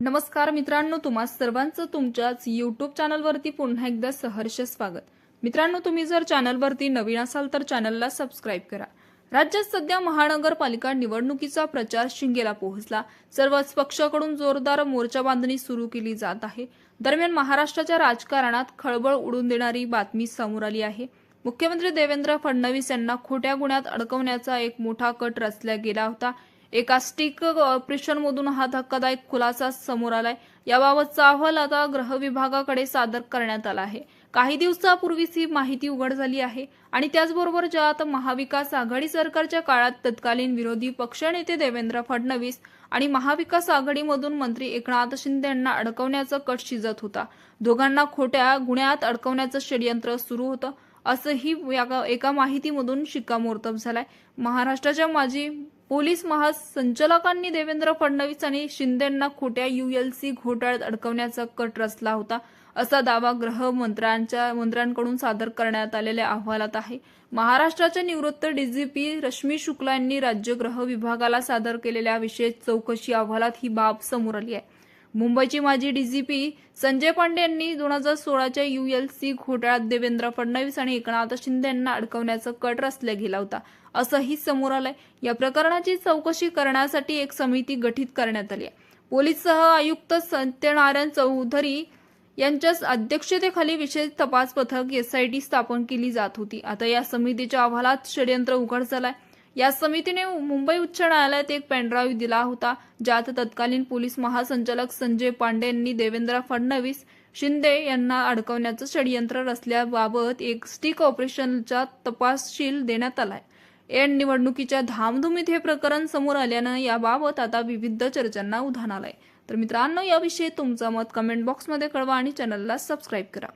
नमस्कार मित्रांनो तुम्हा सर्वांचं तुमच्याच यूट्यूब चॅनलवरती पुन्हा एकदा सहर्ष स्वागत. मित्रांनो तुम्ही जर चॅनलवरती नवीन असाल तर चॅनलला सबस्क्राईब करा. राज्यात सध्या महानगरपालिका निवडणुकीचा प्रचार शिंगेला पोहोचला. सर्वच पक्षाकडून जोरदार मोर्चा बांधणी सुरू केली जात आहे. दरम्यान महाराष्ट्राच्या राजकारणात खळबळ उडून देणारी बातमी समोर आली आहे. मुख्यमंत्री देवेंद्र फडणवीस यांना खोट्या गुन्ह्यात अडकवण्याचा एक मोठा कट रचला गेला होता. एका स्टिक ऑपरेशनमधून हा धक्कादायक खुलासा समोर आलाय. याबाबतचा अहवाल आता ग्रह विभागाकडे सादर करण्यात आला आहे. काही दिवसापूर्वीच ही माहिती उघड झाली आहे आणि त्याचबरोबर ज्यात महाविकास आघाडी सरकारच्या काळात तत्कालीन विरोधी पक्षनेते देवेंद्र फडणवीस आणि महाविकास आघाडीमधून मंत्री एकनाथ शिंदे यांना अडकवण्याचा कट शिजत होता. दोघांना खोट्या गुन्ह्यात अडकवण्याचं षडयंत्र सुरू होतं असंही या- एका माहितीमधून शिक्कामोर्तब झालाय. महाराष्ट्राच्या माजी पोलीस महासंचालकांनी देवेंद्र फडणवीस आणि शिंदेंना खोट्या युएलसी घोटाळ्यात अडकवण्याचा कट रचला होता. असा दावा गृहमंत्र्यांच्या मंत्र्यांकडून सादर करण्यात आलेल्या अहवालात आहे. महाराष्ट्राच्या निवृत्त डीजीपी रश्मी शुक्ला यांनी राज्य गृह विभागाला सादर केलेल्या विशेष चौकशी अहवालात ही बाब समोर आली आहे. मुंबईची माजी डीजीपी संजय पांडे यांनी दोन हजार सोळाच्या युएलसी घोटाळ्यात देवेंद्र फडणवीस आणि एकनाथ शिंदे यांना अडकवण्याचा कट रचला गेला होता. असंही समोर आलंय. या प्रकरणाची चौकशी करण्यासाठी एक समिती गठीत करण्यात आली आहे. पोलीस सह आयुक्त सत्यनारायण चौधरी यांच्या अध्यक्षतेखाली विशेष तपास पथक एसआयटी स्थापन केली जात होती. आता या समितीच्या अहवालात षडयंत्र उघड झालाय. या समितीने मुंबई उच्च न्यायालयात एक पेनड्राईव्ह दिला होता ज्यात तत्कालीन पोलीस महासंचालक संजय पांडे यांनी देवेंद्र फडणवीस शिंदे यांना अडकवण्याचं षडयंत्र रचल्याबाबत एक स्टिक ऑपरेशनचा तपासशील देण्यात आलाय. एन निवडणुकीच्या धामधुमीत हे प्रकरण समोर आल्यानं याबाबत आता विविध चर्चांना उधाण आलंय. तर मित्रांनो याविषयी तुमचं मत कमेंट बॉक्समध्ये कळवा आणि चॅनलला सबस्क्राईब करा.